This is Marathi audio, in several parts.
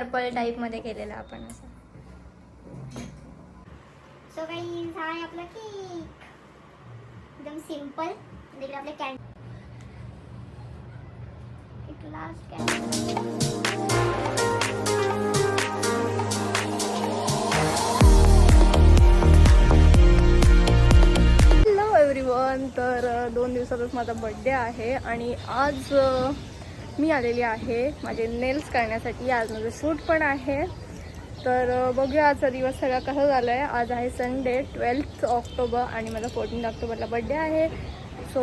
पर्पल टाईपमध्ये केलेला आपण असं. सो काही हा आहे आपला केक एकदम सिंपल तिकडे आपले कॅन्ड एक लास्ट कॅन्ड तर दोन दिवसातच माझा बड्डे आहे आणि आज मी आलेली आहे. माझे नेल्स करण्यासाठी. आज माझं शूट पण आहे. तर बघूया आजचा दिवस सगळा कसा झाला आहे आज आहे संडे ट्वेल्थ ऑक्टोबर आणि माझा फोर्टीन ऑक्टोबरला बड्डे आहे. सो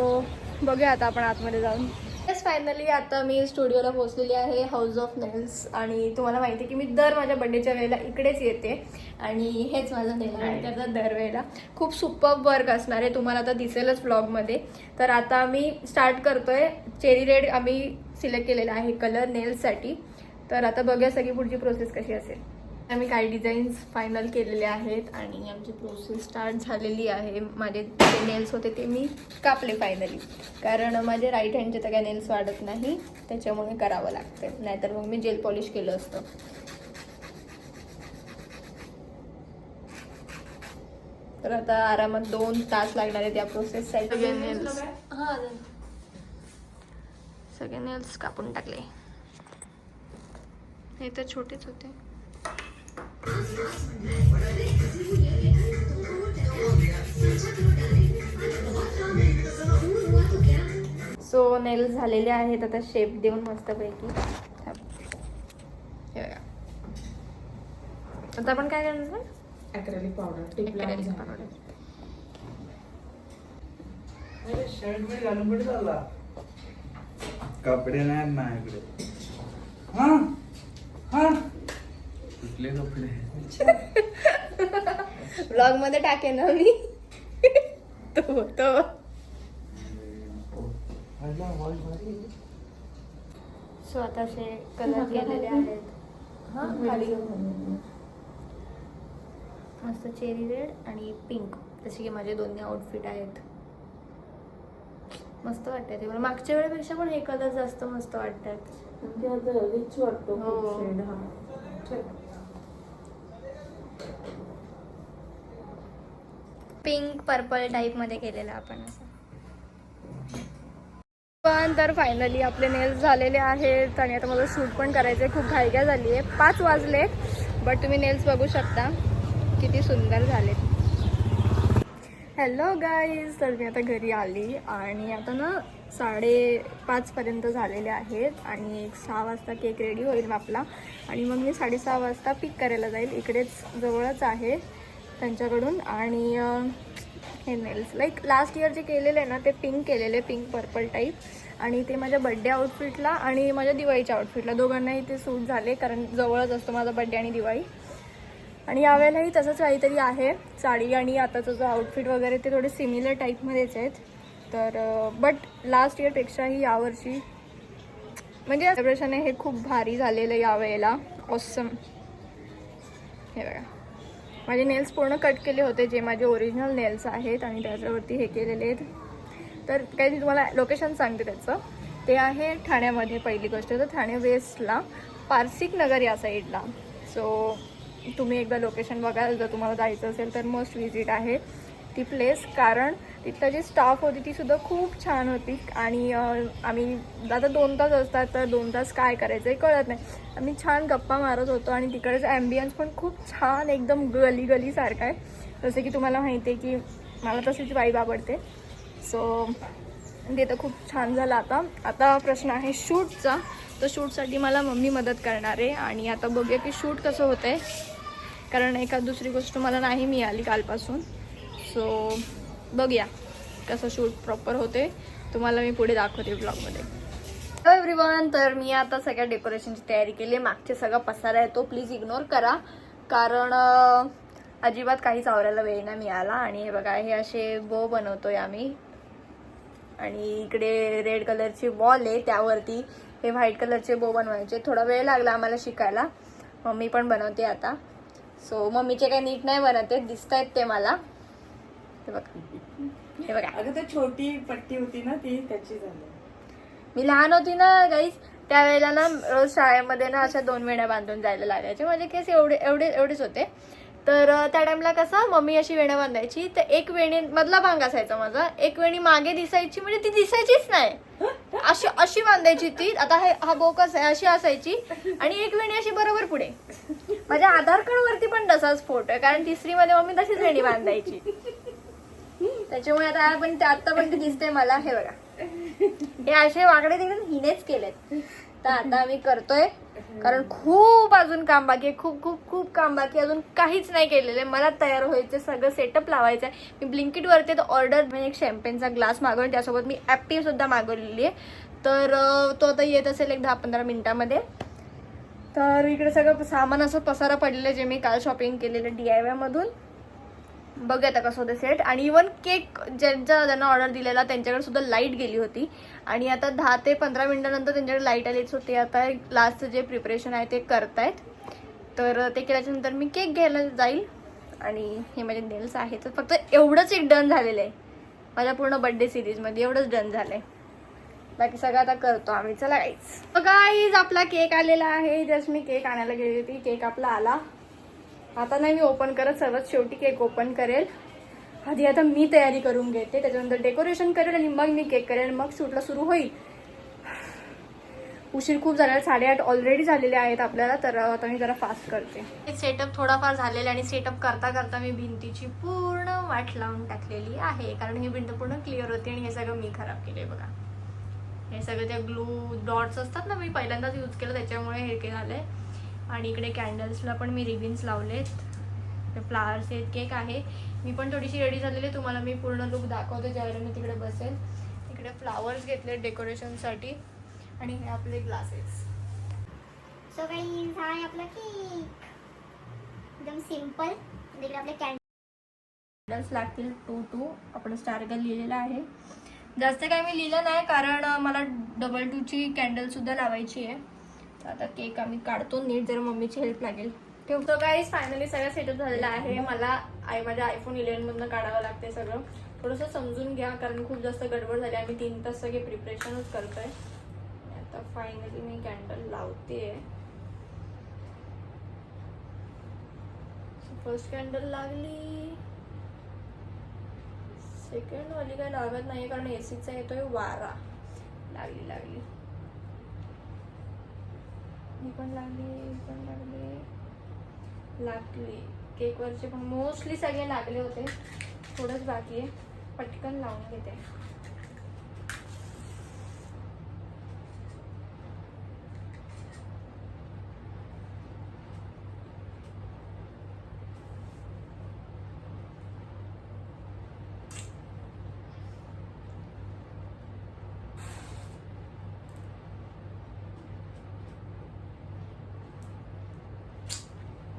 बघूया आता आपण आतमध्ये जाऊन. येस फायनली आता मी स्टुडिओला पोहोचलेली आहे हाऊस ऑफ नेल्स आणि तुम्हाला माहिती आहे की मी दर माझ्या बड्डेच्या वेळेला इकडेच येते. आणि हेच माझं नेल आर्ट करतात दरवेळेला खूप सुपर वर्क असणार आहे. तुम्हाला आता दिसेलच ब्लॉगमध्ये तर आता आम्ही स्टार्ट करतोय. चेरी रेड आम्ही सिलेक्ट केलेला आहे कलर नेल्ससाठी तर आता बघूया सगळी पुढची प्रोसेस कशी असेल. आम्ही काही डिझाईन्स फायनल केलेले आहेत आणि आमची प्रोसेस स्टार्ट झालेली आहे. माझे जे नेल्स होते ते मी कापले फायनली कारण माझे राईट हँडचे तर काय नेल्स वाढत नाही. त्याच्यामुळे करावं लागतं नाहीतर मग मी जेल पॉलिश केलं असतं. तर आता आरामात दोन तास लागणार आहेत या प्रोसेससाठी सगळे नेल्स हां सगळे नेल्स कापून टाकले. हे तर छोटेच होते. सो नेल झालेले आहेत आता शेप देऊन मस्तपैकी. हे आता आपण काय करणार अॅक्रेलिक पावडर कपडे नाही माझ्याकडे. हा? हा? कुठले कपडे ब्लॉगमध्ये टाकेन ना मी. तो तो. सो आता असे कलर केलेले आहेत. हा खाली. मस्त चेरी रेड आणि पिंक जसे की माझे दोन्ही आउटफिट आहेत. मस्त वाटतात ते. मला मागच्या वेळेपेक्षा पण हे कलर जास्त मस्त वाटतात. म्हणजे वाटतो हो. खूप shade हा. चल. पिंक पर्पल टाईपमध्ये मध्ये केलेला आपण असं. पण तर फायनली आपले नेल्स झालेले आहेत आणि आता मला शूट पण करायचं आहे खूप घाईघाई झाली आहे पाच वाजले बट तुम्ही नेल्स बघू शकता. किती सुंदर झालेत. हॅलो गाईज तर मी आता घरी आली आणि आता ना साडेपाचपर्यंत झालेले आहेत आणि एक सहा वाजता केक रेडी होईल आपला. आणि मग मी साडेसहा वाजता पिक करायला जाईल. इकडेच जवळच आहे. त्यांच्याकडून आणि हे नेल्स लाईक लास्ट इयर जे केलेले आहे ना ते पिंक केलेले पिंक पर्पल टाईप आणि ते माझ्या बड्डे आउटफिटला आणि माझ्या दिवाळीच्या आउटफिटला दोघांनाही ते सूट झाले कारण जवळच असतो माझा बड्डे आणि दिवाळी. आणि यावेळेलाही तसंच काहीतरी आहे साडी आणि आताचं जो आउटफिट वगैरे ते थोडे सिमिलर टाईपमध्येच आहेत. तर बट लास्ट इयरपेक्षाही यावर्षी म्हणजे सेलिब्रेशन आहे हे खूप भारी झालेलं आहे यावेळेला. ऑसम हे बघा. माझे नेल्स पूर्ण कट केले होते जे माझे ओरिजिनल नेल्स आहेत आणि त्याच्यावरती हे केलेले आहेत. तर काही तुम्हाला लोकेशन सांगते त्याचं. ते आहे ठाण्यामध्ये पहिली गोष्ट. तर ठाणे वेस्टला पारसिक नगर या साईडला सो तुम्ही एकदा लोकेशन बघाल. जर तुम्हाला जायचं असेल तर मोस्ट विजिट आहे. ती प्लेस कारण तिथलं जी स्टाफ होती ती सुद्धा खूप छान होती. आणि आम्ही आता दोन तास असतात तर दोन तास काय करायचं हे कळत नाही. आम्ही छान गप्पा मारत होतो आणि तिकडचं ॲम्बियन्स पण खूप छान एकदम गली गलीसारखं आहे. जसं की तुम्हाला माहिती आहे की मला तशीच वाईब आवडते. सो ते तर खूप छान झालं आता. आता प्रश्न आहे शूटचा. तर शूटसाठी मला मम्मी मदत करणार आहे. आणि आता बघूया की शूट कसं होतं आहे कारण एखाद दुसरी गोष्ट मला नाही मिळाली कालपासून. सो बघूया कसं शूट प्रॉपर होते. तुम्हाला मी पुढे दाखवते ब्लॉगमध्ये हॅलो एव्हरीवन तर मी आता सगळ्या डेकोरेशनची तयारी केली आहे. मागचे सगळा पसारा आहे तो प्लीज इग्नोर करा. कारण अजिबात काहीच आवरायला वेळ नाही मिळाला. आणि हे बघा हे असे बो बनवतोय आम्ही. आणि इकडे रेड कलरची वॉल आहे. त्यावरती हे व्हाईट कलरचे बो बनवायचे. थोडा वेळ लागला आम्हाला शिकायला. मम्मी पण बनवते आता. सो मम्मीचे काही नीट नाही बनवते दिसत आहेत ते मला. हे बघा. हे बघा. अगं ते छोटी पट्टी होती ना ती त्याची झाली. मी लहान होती ना गाईस त्यावेळेला ना रोज शाळेमध्ये ना अशा दोन वेण्या बांधून जायला लागायचे. माझे केस एवढे एवढे एवढेच होते. तर त्या टाइमला कसा मम्मी अशी वेण्या बांधायची. तर एक वेणी मधला भांग असायचा माझा. एक वेणी मागे दिसायची म्हणजे ती दिसायचीच नाही. अशी अशी बांधायची ती. आता हे हा बोकस आहे अशी असायची. आणि एक वेणी अशी बरोबर पुढे. माझ्या आधार कार्ड वरती पण तसाच फोटो आहे. कारण तिसरी मध्ये मम्मी तशीच वेणी बांधायची. त्याच्यामुळे आता पण ते आता पण ते दिसते मला हे बघा. हे असे वाकडे तिकडे हिनेच केलेत. तर आता आम्ही करतोय. कारण खूप अजून काम बाकी आहे. खूप खूप खूप काम बाकी अजून काहीच नाही केलेलं आहे. मला तयार व्हायचं सगळं सेटअप लावायचं आहे मी ब्लिंकिटवरती तर ऑर्डर म्हणजे एक शॅम्पेनचा ग्लास मागवला. त्यासोबत मी ॲप्टिव सुद्धा मागवलेली आहे. तर तो आता येत असेल एक दहा पंधरा मिनिटामध्ये. तर इकडे सगळं सामान असं पसारा पडलेलं आहे जे मी काल शॉपिंग केलेलं डी आय वायमधून बघूया आता कसं होतं सेट आणि इवन केक ज्यांच्या ज्यांना ऑर्डर दिलेला त्यांच्याकडे सुद्धा लाइट गेली होती. आणि आता दहा ते पंधरा मिनिटानंतर त्यांच्याकडे लाइट आलीच होती आता लास्टचं जे प्रिपरेशन आहे ते करतायत. तर ते केल्याच्यानंतर मी केक घ्यायला जाईल. आणि हे माझे नेल्स आहेत. तर फक्त एवढंच एक डन झालेलं आहे. माझ्या पूर्ण बड्डे सिरीजमध्ये एवढंच डन झालं आहे बाकी सगळं आता करतो आम्ही. चला काहीच गाईज आपला केक आलेला आहे. जस्ट मी केक आणायला गेली होती. केक आपला आला. आता नाही मी ओपन करत सर्वात शेवटी केक ओपन करेल. आधी आता मी तयारी करून घेते त्याच्यानंतर डेकोरेशन करेल आणि मग मी केक करेल मग शूटला सुरू होईल. उशीर खूप झालेला साडेआठ ऑलरेडी झालेले आहेत आपल्याला तर आता मी जरा फास्ट करते. सेटअप थोडाफार झालेला आणि सेटअप करता करता मी भिंतीची पूर्ण वाट लावून टाकलेली आहे कारण ही भिंत पूर्ण क्लिअर होती आणि हे सगळं मी खराब केले बघा. हे सगळे त्या ग्लू डॉट्स असतात ना मी पहिल्यांदाच यूज केलं त्याच्यामुळे हे के झालंय? आणि इकडे कॅन्डल्सला पण मी रिबिन्स लावलेत. फ्लावर्स आहेत केक आहे. मी पण थोडीशी रेडी झालेली आहे. तुम्हाला मी पूर्ण लुक दाखवते ज्यावेळेला मी तिकडे बसेल. इकडे फ्लावर्स घेतले डेकोरेशनसाठी आणि हे आपले ग्लासेस सो काही हा आहे आपला केक एकदम सिंपल तिकडे आपले कॅन्डल कॅन्डल्स लागतील टू टू आपण स्टारगल लिहिलेलं आहे. जास्त काही मी लिहिलं नाही कारण मला डबल टूची कॅन्डल सुद्धा लावायची आहे. तर आता केक आम्ही काढतो नीट जर मम्मीची हेल्प लागेल. ठेवतो काही फायनली सगळं सेटअप झालेलं आहे. मला आई माझ्या आयफोन इलेव्हनमधनं काढावं लागते सगळं. थोडंसं समजून घ्या कारण खूप जास्त गडबड झाली. आम्ही तीन तास सगळे प्रिपरेशनच करतोय. आता फायनली मी कॅन्डल लावते फर्स्ट कॅन्डल लागली. सेकंड वाली काही लागत नाही कारण एसीचा येतोय वारा. लागली लागली. ही पण लागली ही पण लागली. लागली. केकवरचे पण मोस्टली सगळे लागले होते. थोडंच बाकी आहे. पटकन लावून घेते.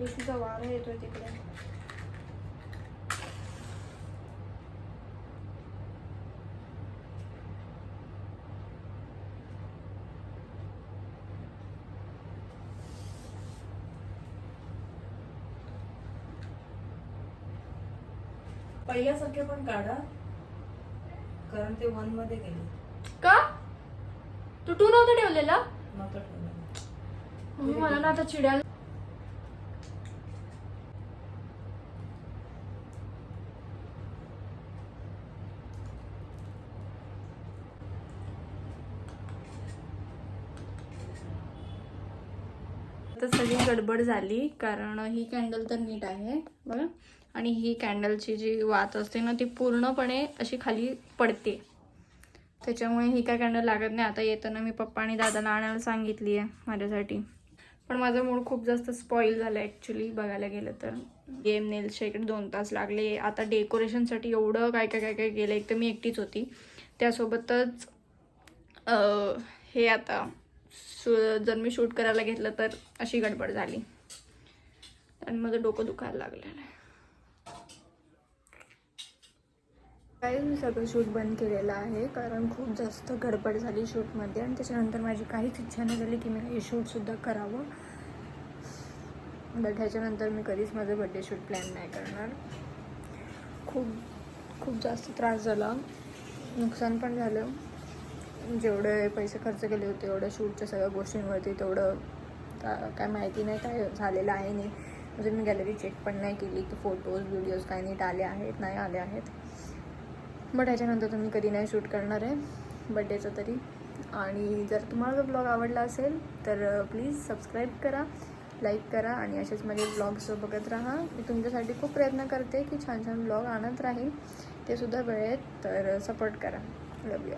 एसीचा वारा येतोय तिकडे. पहिल्यासारखे पण काढा कारण ते वनमध्ये गेले. का? तू टू नव्हतं ठेवलेला? नव्हतं ठेवलं मम्मी मला ना आता चिडायला तर सगळी गडबड झाली कारण ही कॅन्डल तर नीट आहे बघा. आणि ही कॅन्डलची जी वात असते ना ती पूर्णपणे अशी खाली पडते. त्याच्यामुळे ही काय कॅन्डल लागत नाही. आता येताना मी पप्पा आणि दादाला आणायला सांगितली आहे माझ्यासाठी. पण माझा मूड खूप जास्त स्पॉईल झाला ॲक्च्युली बघायला गेलं तर. गेम नेल्सच्या इकडे दोन तास लागले. आता डेकोरेशनसाठी एवढं काय काय काय काय केलं एक तर मी एकटीच होती. त्यासोबतच हे आता शू जर मी शूट करायला घेतलं तर अशी गडबड झाली. आणि माझं डोकं दुखायला लागलेलं आहे काही मी सगळं शूट बंद केलेलं आहे कारण खूप जास्त गडबड झाली शूटमध्ये आणि त्याच्यानंतर माझी काहीच इच्छा नाही झाली की मी काही शूटसुद्धा करावं. बट ह्याच्यानंतर मी कधीच माझं बड्डे शूट प्लॅन नाही करणार. खूप खूप जास्त त्रास झाला. नुकसान पण झालं. जेवढे पैसे खर्च केले होते एवढ्या शूटच्या सगळ्या गोष्टींवरती तेवढं का- काय माहिती नाही काय झालेलं आहे नाही. म्हणजे मी गॅलरी चेक पण नाही केली की फोटोज व्हिडिओज काय नीट आले आहेत नाही आले आहेत. बट ह्याच्यानंतर तुम्ही कधी नाही शूट करणार आहे बड्डेचं तरी. आणि जर तुम्हाला ब्लॉग आवडला असेल तर प्लीज सबस्क्राईब करा लाईक करा आणि असेच माझे ब्लॉग्स बघत राहा. मी तुमच्यासाठी खूप प्रयत्न करते की छान छान ब्लॉग आणत राहील ते सुद्धा वेळेत तर सपोर्ट करा. लव यू